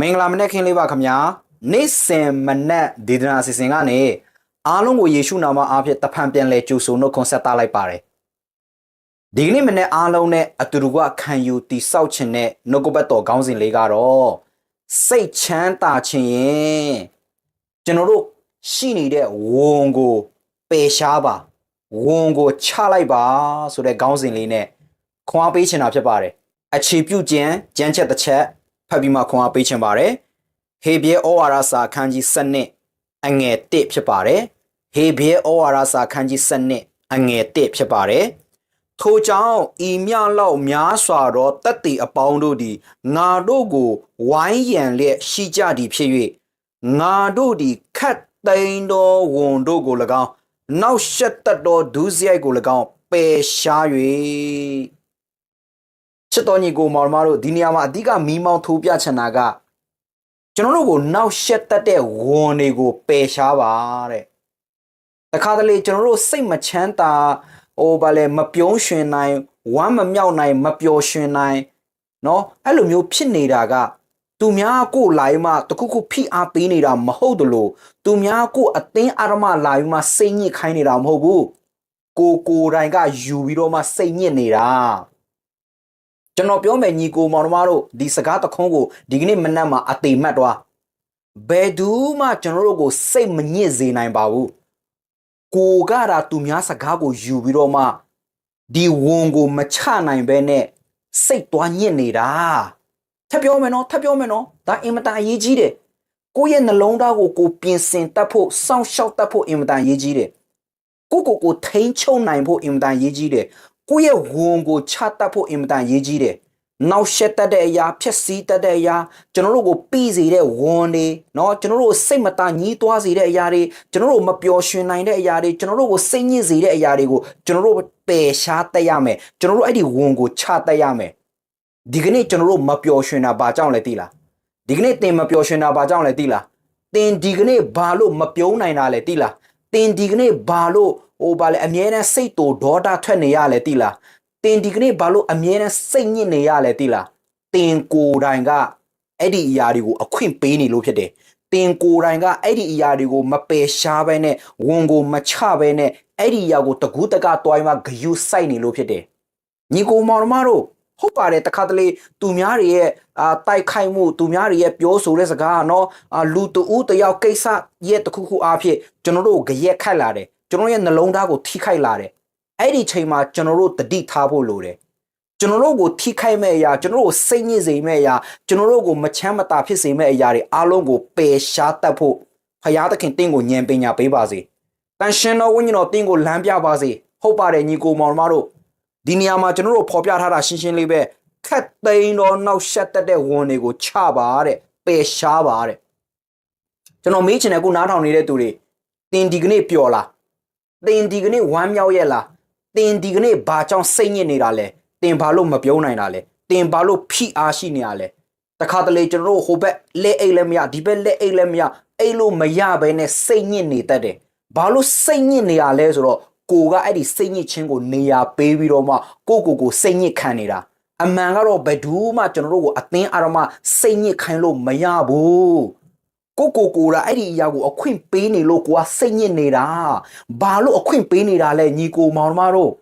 မင်္ဂလာမနက်ခင်းလေးပါခင်ဗျာနေ့စဉ်မနက်ဒေသနာအစီအစဉ်ကနေအားလုံးကိုယေရှုနာမအားဖြင့်တဖန်ပြန်လဲကြိုဆိုနှုတ်ခွန်းဆက်သလိုက်ပါတယ်ဒီကနေ့မနေ့အားလုံးနဲ့အတူတူကခံယူတိဆောက်ခြင်းနဲ့နှုတ်ကပတ်တော်ခေါင်းစဉ်လေးကတော့စိတ်ချမ်းသာခြင်းရင်ကျွန်တော်တို့ရှိနေတဲ့ဝန်ကိုပယ်ရှားပါဝန်ကိုချလိုက်ပါဆိုတဲ့ခေါင်းစဉ်လေးနဲ့ခွန်အားပေးချင်တာဖြစ်ပါတယ်အခြေပြုခြင်းကြမ်းချက်တစ်ချက် ဖတ်ပြီးမှခွန်အားပေးချင်ပါတယ်ဟေဘရဲဩဝါဒစာအခန်းကြီး7အငယ်1ဖြစ်ပါတယ်ဟေဘရဲဩဝါဒစာအခန်းကြီး7အငယ်1ဖြစ်ပါတယ်ထိုကြောင့်ဤမြလောက်များစွာသောတက်တီအပေါင်းတို့သည်ငါတို့ကိုဝိုင်းရန်လျက်ရှိကြသည်ဖြစ်၍ငါတို့သည်ခတ်သိမ်းသောဝန်တို့ကို၎င်းနောက်ရှက်တတ်သောဒုစရိုက်ကို၎င်းပယ်ရှား၍ ချစ်တော်ညီကိုမောင်မတို့ဒီနေရာမှာအဓိကမီးမောင်းထိုးပြချင်တာကကျွန်တော်တို့ကိုနောက်ရှက်တတ်တဲ့ဝန်တွေကိုပယ်ရှားပါတဲ့တခါတလေကျွန်တော်တို့စိတ်မချမ်းသာဟိုဗာလေမပြုံးရွှင်နိုင်ဝမ်းမမြောက်နိုင်မပျော်ရွှင်နိုင်เนาะအဲ့လိုမျိုးဖြစ်နေတာကသူများကိုလာပြီးမှတခုခုဖိအားပေးနေတာမဟုတ်တလို့သူများကိုအသင်းအာရမလာပြီးမှစိတ်ညစ်ခိုင်းနေတာမဟုတ်ဘူးကိုကိုယ်တိုင်ကယူပြီးတော့မှစိတ်ညစ်နေတာ ကျွန်တော်ပြောမယ်ညီကိုမောင်နှမတို့ဒီစကားတခုံးကိုဒီကနေ့မနက်မှာအသေးမှတ်သွားဘယ်သူမှကျွန်တော်တို့ကိုစိတ်မညစ်စေနိုင်ပါဘူးကိုကတာသူများစကားကိုယူပြီးတော့မှဒီဝန်ကိုမချနိုင်ဘဲနဲ့စိတ်သွားညစ်နေတာထပ်ပြောမယ်နော်ထပ်ပြောမယ်နော်ဒါအင်မတန်အရေးကြီးတယ်ကိုယ့်ရဲ့နှလုံးသားကိုကိုပြင်ဆင်တတ်ဖို့စောင့်ရှောက်တတ်ဖို့အင်မတန်အရေးကြီးတယ်ကိုကိုကိုထိန်းချုပ်နိုင်ဖို့အင်မတန်အရေးကြီးတယ် ကိုယ့်ရဲ့ဝန်ကိုချတတ်ဖို့အင်မတန်အရေးကြီးတယ်နောက်ရှက်တတ်တဲ့အရာဖြက်စီးတတ်တဲ့အရာကျွန်တော်တို့ကိုပြီးစေတဲ့ဝန်တွေเนาะကျွန်တော်တို့စိတ်မတညှီးတွားစေတဲ့အရာတွေကျွန်တော်တို့မပျော်ရွှင်နိုင်တဲ့အရာတွေကျွန်တော်တို့ကိုစိတ်ညစ်စေတဲ့အရာတွေကိုကျွန်တော်တို့ပယ်ရှားတတ်ရမယ်ကျွန်တော်တို့အဲ့ဒီဝန်ကိုချတတ်ရမယ်ဒီကနေ့ကျွန်တော်တို့မပျော်ရွှင်တာဘာကြောင့်လဲသိလားဒီကနေ့တင်မပျော်ရွှင်တာဘာကြောင့်လဲသိလားတင်ဒီကနေ့ဘာလို့မပြုံးနိုင်တာလဲသိလား တင်ဒီကနေ့ဘာလို့ဟိုဘာလဲအမြဲတမ်းစိတ်တူဒေါတာထွက်နေရလဲသိလားတင်ဒီကနေ့ဘာလို့အမြဲတမ်းစိတ်ညစ်နေရလဲသိလားတင်ကိုယ်တိုင်ကအဲ့ဒီအရာတွေကိုအခွင့်ပေးနေလို့ဖြစ်တယ်တင်ကိုယ်တိုင်ကအဲ့ဒီအရာတွေကိုမပယ်ရှားဘဲနဲ့ဝန်ကိုမချဘဲနဲ့အဲ့ဒီအရာကိုတကူးတကတွိုင်းမှဂယုစိုက်နေလို့ဖြစ်တယ်ညီကိုမောင်မတို့ ဟုတ်ပါတယ်တခါတလေသူများတွေရဲ့အာတိုက်ခိုက်မှုသူများတွေရဲ့ပြောဆိုတဲ့စကားကနော်အာလူတူဦးတယောက်ကိစ္စရဲ့တခုခုအားဖြင့်ကျွန်တော်တို့ကိုကြရက်ခတ်လာတယ်ကျွန်တော်ရဲ့နှလုံးသားကိုထိခိုက်လာတယ်အဲ့ဒီချိန်မှာကျွန်တော်တို့တတိထားဖို့လိုတယ်ကျွန်တော်တို့ကိုထိခိုက်မဲ့အရာကျွန်တော်တို့ကိုစိတ်ညစ်စေမဲ့အရာကျွန်တော်တို့ကိုမချမ်းမသာဖြစ်စေမဲ့အရာတွေအားလုံးကိုပယ်ရှားတတ်ဖို့ဖရာသခင်တင့်ကိုဉာဏ်ပညာပေးပါစေတန်ရှင်တော်ဝိညာဉ်တော်တင့်ကိုလမ်းပြပါစေဟုတ်ပါတယ်ညီကိုမောင်မတို့ ဒီနေရာမှာကျွန်တော်တို့ဖော်ပြထားတာရှင်းရှင်းလေးပဲခက်သိမ်းတော့နောက်ရှက်တတ်တဲ့ဝန်တွေကိုချပါတဲ့ပယ်ရှားပါတဲ့ကျွန်တော်မေးချင်တယ်ခုနားထောင်နေတဲ့သူတွေတင်ဒီကနေ့ပျော်လားတင်ဒီကနေ့ဝမ်းမြောက်ရဲ့လားတင်ဒီကနေ့ဘာကြောင့်စိတ်ညစ်နေတာလဲတင်ဘာလို့မပြုံးနိုင်တာလဲတင်ဘာလို့ဖိအားရှိနေရလဲတခါတလေကျွန်တော်တို့ဟိုဘက်လက်အိတ်လည်းမရဒီဘက်လက်အိတ်လည်းမရအိတ်လို့မရဘဲနဲ့စိတ်ညစ်နေတတ်တယ်ဘာလို့စိတ်ညစ်နေရလဲဆိုတော့ ကိုကအဲ့ဒီစိတ်ညစ်ခြင်းကိုနေရာပေးပြီးတော့မှကိုကိုကိုစိတ်ညစ်ခံနေတာအမှန်ကတော့ဘယ်သူမှကျွန်တော်တို့ကိုအသင်းအာရမစိတ်ညစ်ခိုင်းလို့မရဘူးကိုကိုကိုရာအဲ့ဒီအရာကိုအခွင့်ပေးနေလို့ကိုကစိတ်ညစ်နေတာဘာလို့အခွင့်ပေးနေတာလဲညီကိုမောင်မတို့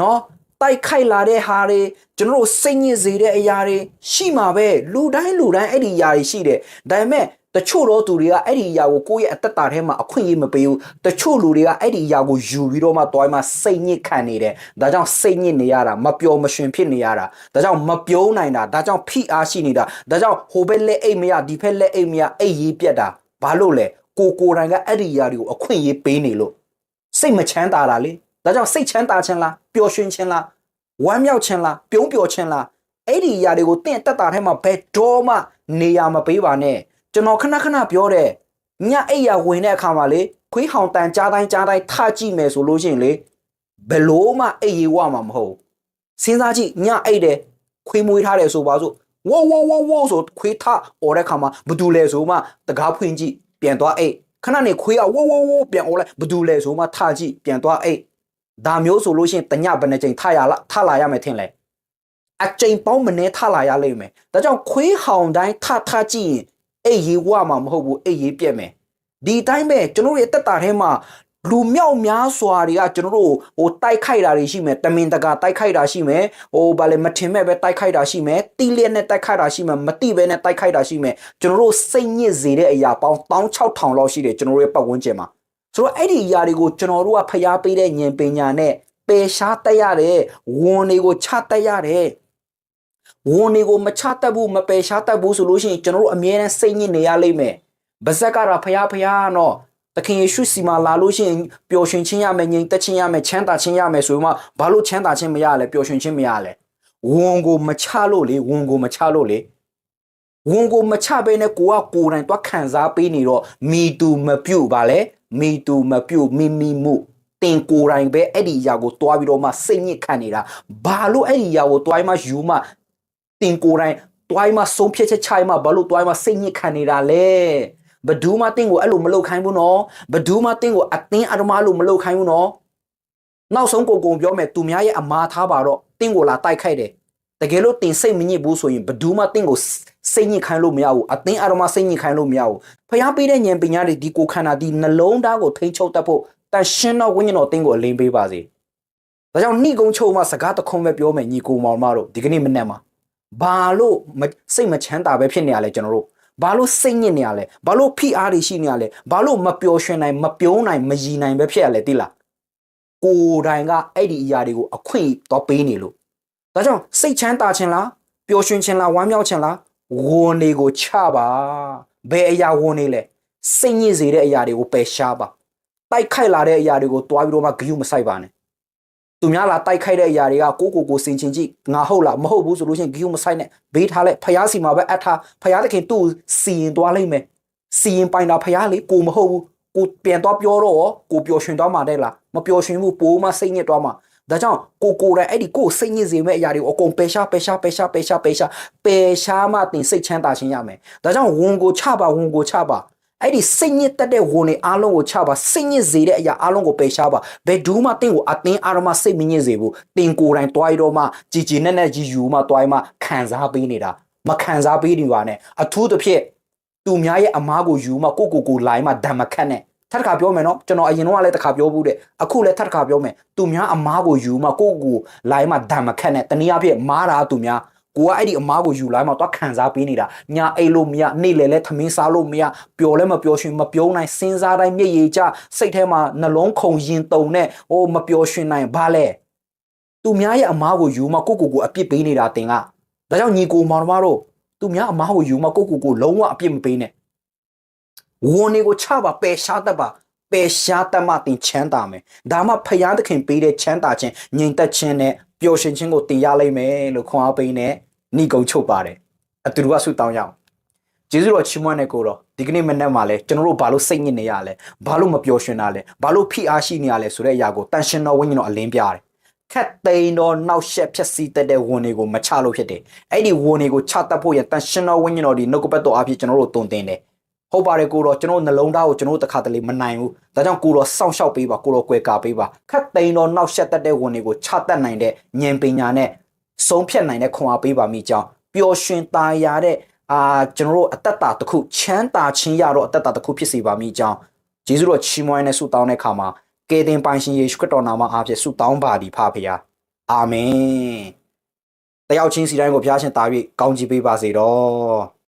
နော် တိုက်ခိုက်လာတဲ့ဟာတွေကျွန်တော်တို့စိတ်ညစ်စေတဲ့အရာတွေရှိမှာပဲလူတိုင်းလူတိုင်းအဲ့ဒီအရာတွေရှိတယ်ဒါပေမဲ့တချို့တော့သူတွေကအဲ့ဒီအရာကိုကိုယ့်ရဲ့အသက်တာထဲမှာအခွင့်အရေးမပေးဘူးတချို့လူတွေကအဲ့ဒီအရာကိုယူပြီးတော့မှတွိုင်းမှစိတ်ညစ်ခံနေတယ်ဒါကြောင့်စိတ်ညစ်နေရတာမပျော်မရွှင်ဖြစ်နေရတာဒါကြောင့်မပြုံးနိုင်တာဒါကြောင့်ဖိအားရှိနေတာဒါကြောင့်ဟိုဘက်လက်အိတ်မရဒီဘက်လက်အိတ်မရအိတ်ရေးပြက်တာဘာလို့လဲကိုကိုယ်တိုင်ကအဲ့ဒီအရာတွေကိုအခွင့်အရေးပေးနေလို့စိတ်မချမ်းသာတာလေ ဒါကြောင့်စိတ်ချမ်းသာခြင်းလားပျော်ရွှင်ခြင်းလားဝမ်းမြောက်ခြင်းလားပြုံးပျော်ခြင်းလားအဲ့ဒီအရာတွေကိုတင့်တက်တာထဲမှာဘယ်တော့မှနေရာမပေးပါနဲ့ကျွန်တော်ခဏခဏပြောတဲ့ညအိပ်ရဝင်တဲ့အခါမှာလေခွေးဟောင်တန်ကြားတိုင်းကြားတိုင်းထကြည့်မယ်ဆိုလို့ရှိရင်လေဘယ်လို့မှအိပ်ရဝမှာမဟုတ်စဉ်းစားကြည့်ညအိပ်တယ်ခွေးမွေးထားတယ်ဆိုပါစို့ဝေါဝေါဝေါဝေါဆိုခွေးထអော်တဲ့ခါမှာဘသူလဲဆိုမှတကားဖွင့်ကြည့်ပြန်သွားအိပ်ခဏနေခွေးကဝေါဝေါဝေါပြန်អော်လိုက်ဘသူလဲဆိုမှထကြည့်ပြန်သွားအိပ် ဒါမျိုးဆိုလို့ရှိရင်တညဘယ်နှချိန်ထရလားထလာရမယ်ထင်လဲအကြိမ်ပေါင်းမနှဲထလာရလိမ့်မယ်ဒါကြောင့်ခွေးဟောင်တိုင်းထထကြည့်ရင်အိတ်ရေးဝမှာမဟုတ်ဘူးအိတ်ရေးပြက်မယ်ဒီတိုင်းပဲကျွန်တော်တို့ရဲ့တက်တာထဲမှာလူမြောက်များစွာတွေကကျွန်တော်တို့ဟိုတိုက်ခိုက်တာတွေရှိမယ်တမင်တကာတိုက်ခိုက်တာရှိမယ်ဟိုဗာလေမထင်မဲ့ပဲတိုက်ခိုက်တာရှိမယ်တီးလျက်နဲ့တိုက်ခိုက်တာရှိမယ်မတိပဲနဲ့တိုက်ခိုက်တာရှိမယ်ကျွန်တော်တို့စိတ်ညစ်စေတဲ့အရာပေါင်း16000လောက်ရှိတယ်ကျွန်တော်တို့ရဲ့ပတ်ဝန်းကျင်မှာ ဆိုတော့အဲ့ဒီအရာတွေကိုကျွန်တော်တို့ကဖျားပေးတဲ့ဉာဏ်ပညာနဲ့ပယ်ရှားတက်ရတယ်ဝန်တွေကိုချတက်ရတယ်ဝန်တွေကိုမချတက်ဘူးမပယ်ရှားတက်ဘူးဆိုလို့ရှိရင်ကျွန်တော်တို့အမြဲတမ်းစိတ်ညစ်နေရလိမ့်မယ်ဗဇက်ကတော့ဖျားဖျားတော့သခင်ယေရှုစီမှာလာလို့ရှိရင်ပျော်ရွှင်ခြင်းရမယ်ငြိမ်သက်ခြင်းရမယ်ချမ်းသာခြင်းရမယ်ဆိုမှဘာလို့ချမ်းသာခြင်းမရလဲပျော်ရွှင်ခြင်းမရလဲဝန်ကိုမချလို့လေဝန်ကိုမချလို့လေဝန်ကိုမချဘဲနဲ့ကိုကကိုယ်တိုင်တွားခံစားပေးနေတော့မိတူမပြုတ်ပါလေ မိတူမပြုတ်မိမိမှုတင်ကိုယ်တိုင်ပဲအဲ့ဒီအရာကိုတွားပြီးတော့မှစိတ်ညစ်ခံနေတာဘာလို့အဲ့ဒီအရာကိုတွားမှယူမှတင်ကိုယ်တိုင်တွားမှဆုံးဖြတ်ချက်ချမှဘာလို့တွားမှစိတ်ညစ်ခံနေတာလဲဘဒူးမတင်းကိုအဲ့လိုမလုပ်ခိုင်းဘူးနော်ဘဒူးမတင်းကိုအတင်းအဓမ္မလို့မလုပ်ခိုင်းဘူးနော်နောက်ဆုံးကိုကုံပြောမယ်သူများရဲ့အမားထားပါတော့တင်းကိုလာတိုက်ခိုက်တယ် တကယ်လို့တင်စိတ်မညစ်ဘူးဆိုရင်ဘဒူးမတင်းကိုစိတ်ညစ်ခိုင်းလို့မရဘူးအတင်းအဓမ္မစိတ်ညစ်ခိုင်းလို့မရဘူးဖျားပေးတဲ့ဉာဏ်ပညာတွေဒီကိုခန္ဓာဒီနှလုံးသားကိုထိန်းချုပ်တတ်ဖို့တန်ရှင်းသောဝိညာဉ်တော်တင်းကိုအလင်းပေးပါစေဒါကြောင့်နှိကုံချုပ်မှစကားတခုံးပဲပြောမယ်ညီကိုမောင်မတို့ဒီကနေ့မနေ့မှာဘာလို့စိတ်မချမ်းသာပဲဖြစ်နေရလဲကျွန်တော်တို့ဘာလို့စိတ်ညစ်နေရလဲဘာလို့ဖိအားတွေရှိနေရလဲဘာလို့မပျော်ရွှင်နိုင်မပြုံးနိုင်မရည်နိုင်ပဲဖြစ်ရလဲတိလားကိုယ်တိုင်ကအဲ့ဒီအရာတွေကိုအခွင့်တော့ပေးနေလို့ ဒါကြောင့်စိတ်ချမ်းသာခြင်းလားပျော်ရွှင်ခြင်းလားဝမ်းမြောက်ခြင်းလားဝန်တွေကိုချပါဘယ်အရာဝန်နေလဲစိတ်ညစ်စေတဲ့အရာတွေကိုပယ်ရှားပါတိုက်ခိုက်လာတဲ့အရာတွေကိုတွားပြီးတော့မှဂယုမဆိုင်ပါနဲ့သူများလာတိုက်ခိုက်တဲ့အရာတွေကကိုကိုကိုစင်ချင်းကြည့်ငါဟုတ်လားမဟုတ်ဘူးဆိုလို့ရှိရင်ဂယုမဆိုင်နဲ့ဘေးထားလိုက်ဖျားစီမှာပဲအထားဖျားသခင်သူ့စီရင်သွားလိုက်မယ်စီရင်ပိုင်တာဖျားလေကိုမဟုတ်ဘူးကိုပြန်တော့ပြောတော့ကိုပျော်ရွှင်သွားမှာတဲ့လားမပျော်ရွှင်ဘူးပိုးမစိတ်ညစ်သွားမှာ ဒါကြောင့်ကိုကိုယ်တိုင်အဲ့ဒီကိုစိတ်ညစ်စေမဲ့အရာတွေကိုအကုန်ပယ်ရှားပယ်ရှားပယ်ရှားပယ်ရှားပယ်ရှားပယ်ရှားမှတင်စိတ်ချမ်းသာခြင်းရမယ်ဒါကြောင့်ဝန်ကိုချပါဝန်ကိုချပါအဲ့ဒီစိတ်ညစ်တတ်တဲ့ဝန်တွေအားလုံးကိုချပါစိတ်ညစ်စေတဲ့အရာအားလုံးကိုပယ်ရှားပါဘယ်ဒူးမှတင့်ကိုအတင်းအာရမစိတ်မညစ်စေဘူးတင်ကိုယ်တိုင်တွားရတော့မှကြည်ကြည်နဲ့နဲ့ကြီးယူမှတွားရမှခံစားပေးနေတာမခံစားပေးနေပါနဲ့အထူးသဖြင့်သူများရဲ့အမားကိုယူမှကိုကိုကိုလိုင်းမှဓမ္မခတ်နဲ့ ထပ်တစ်ခါပြောမယ်နော်ကျွန်တော်အရင်တော့လည်းတစ်ခါပြောဘူးတဲ့အခုလည်းထပ်တစ်ခါပြောမယ်သူများအမားကိုယူမှကိုကိုလိုင်းမှဓမ္မခတ်နဲ့တနည်းအားဖြင့်မားတာသူများကိုကအဲ့ဒီအမားကိုယူလိုက်မှတော့ခံစားပေးနေတာညာအိတ်လို့မရနေ့လေလဲသမင်းစားလို့မရပျော်လဲမပျော်ရွှင်မပြုံးနိုင်စဉ်းစားတိုင်းမျက်ရည်ကျစိတ်ထဲမှာနှလုံးခုန်ရင်တုံနဲ့ဟိုမပျော်ရွှင်နိုင်ဘာလဲသူများရဲ့အမားကိုယူမှကိုကိုကိုအပြစ်ပေးနေတာတင်ကဒါကြောင့်ညီကိုမောင်တို့သူများအမားကိုယူမှကိုကိုကိုလုံးဝအပြစ်မပေးနဲ့ ဝန်တွေကိုချပါပယ်ရှားတတ်ပါပယ်ရှားတတ်မှတင်ချမ်းသာမယ်ဒါမှဖယားသခင်ပေးတဲ့ချမ်းသာခြင်းငြိမ်သက်ခြင်းနဲ့ပျော်ရွှင်ခြင်းကိုတင်ရလိမ့်မယ်လို့ခွန်အားပေးနဲ့ဏိကုံချုပ်ပါတယ်အတူတူကဆုတောင်းရအောင်ကျေးဇူးတော်ချီးမွမ်းတဲ့ကိုတော့ဒီကနေ့မနေ့မှလည်းကျွန်တော်တို့ဘာလို့စိတ်ညစ်နေရလဲဘာလို့မပျော်ရွှင်တာလဲဘာလို့ဖိအားရှိနေရလဲဆိုတဲ့အရာကိုတန်ရှင်တော်ဝိညာဉ်တော်အလင်းပြတယ်ခက်သိန်းတော့နောက်ရှက်ဖြက်စီးတတ်တဲ့ဝန်တွေကိုမချလို့ဖြစ်တယ်အဲ့ဒီဝန်တွေကိုချတတ်ဖို့ရတန်ရှင်တော်ဝိညာဉ်တော်ဒီနှုတ်ကပတ်တော်အဖြစ်ကျွန်တော်တို့တုံတင်တယ် ဟုတ်ပါတယ်ကိုတော့ကျွန်တော်နှလုံးသားကိုကျွန်တော်တခါတလေမနိုင်ဘူးဒါကြောင့်ကိုတော့စောင့်ရှောက်ပေးပါကိုတော့ကွယ်ကာပေးပါခက်သိမ်းတော့နောက်ဆက်တက်တဲ့ဝန်တွေကိုချတတ်နိုင်တဲ့ဉာဏ်ပညာနဲ့ဆုံးဖြတ်နိုင်တဲ့ခွန်အားပေးပါမိကြောင်းပျော်ရွှင်သာယာတဲ့အာကျွန်တော်တို့အသက်တာတစ်ခုချမ်းသာခြင်းရတော့အသက်တာတစ်ခုဖြစ်စေပါမိကြောင်းယေရှုတော်ချီးမွမ်းနဲ့ဆုတောင်းတဲ့အခါမှာကယ်တင်ပိုင်ရှင်ယေရှုခရစ်တော်နာမအားဖြင့်ဆုတောင်းပါသည်ဖဖေယာအာမင်တယောက်ချင်းစီတိုင်းကိုဘုရားရှင်တာ၍ကောင်းချီးပေးပါစေတော့